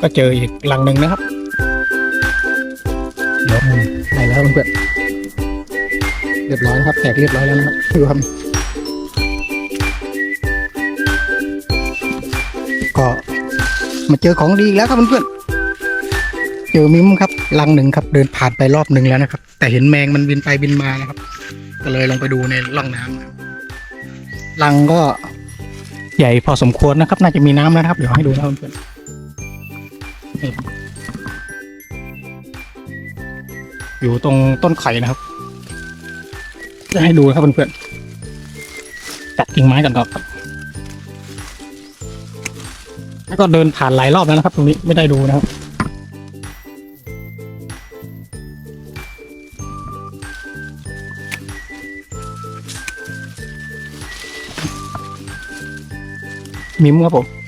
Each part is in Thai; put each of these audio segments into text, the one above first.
ก็เจออีกหลังหนึ่งนะครับ เดี๋ยวไหนแล้วเพื่อนเรียบร้อยนะครับแตกเรียบร้อยแล้วนะครับดูครับก็มาเจอของดีแล้วครับเพื่อนๆเจอมิมครับลังหนึ่งครับ เดินผ่านไปรอบหนึ่งแล้วนะครับ แต่เห็นแมงมันบินไปบินมานะครับ ก็เลยลงไปดูในร่องน้ำนะครับลังก็ใหญ่พอสมควรนะครับ น่าจะมีน้ำแล้วนะครับ เดี๋ยวให้ดูนะเพื่อนๆ นี่อยู่ตรงต้นไข่นะครับ จะให้ดูนะครับเพื่อนๆจัดกิ่งไม้กันก่อนครับแล้วก็เดินผ่านหลายรอบแล้วนะครับ ตรงนี้ไม่ได้ดูนะครับมิมครับผม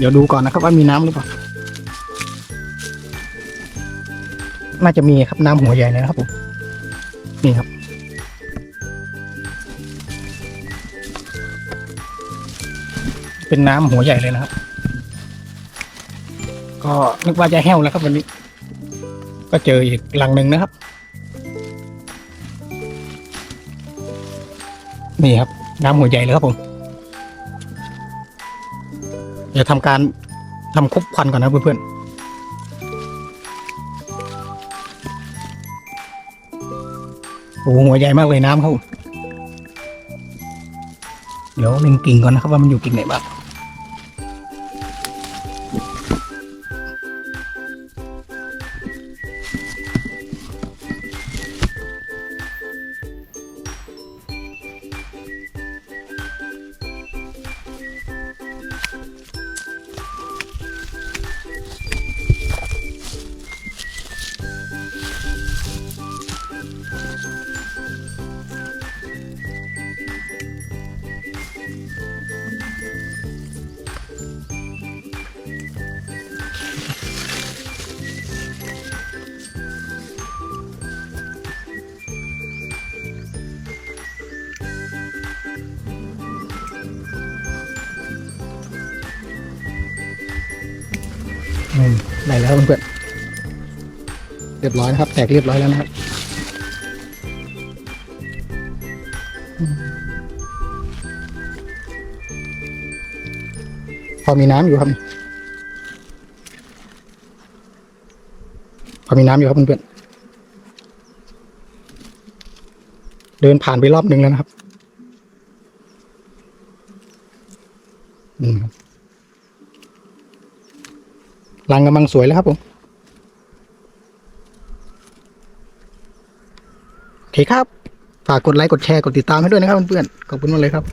เดี๋ยวดูก่อนนะครับว่ามีน้ำหรือเปล่า น่าจะมีครับน้ำหัวใหญ่เลยนะครับผม นี่ครับ เป็นน้ำหัวใหญ่เลยนะครับ ก็นึกว่าจะแห้วแล้วครับวันนี้ ก็เจออีกหลังหนึ่งนะครับ นี่ครับน้ำหัวใหญ่เลยครับผม เดี๋ยวทำการทำคุบควันก่อนนะเพื่อนๆโอ้โหหัวใหญ่มากเลยน้ำเขาเดี๋ยวเล็งกิ่งก่อนนะครับว่ามันอยู่กิ่งไหนบ้าง ได้แล้วเพื่อนเรียบร้อยนะครับ แตกเรียบร้อยแล้วนะครับพอมีน้ำอยู่ครับ พอมีน้ำอยู่ครับเพื่อนเดินผ่านไปรอบหนึ่งแล้วนะครับอืมครับ รังกำลังสวยแล้วครับผมโอเคครับ ฝากกดไลค์กดแชร์กดติดตามให้ด้วยนะครับเพื่อนๆขอบคุณมากเลยครับ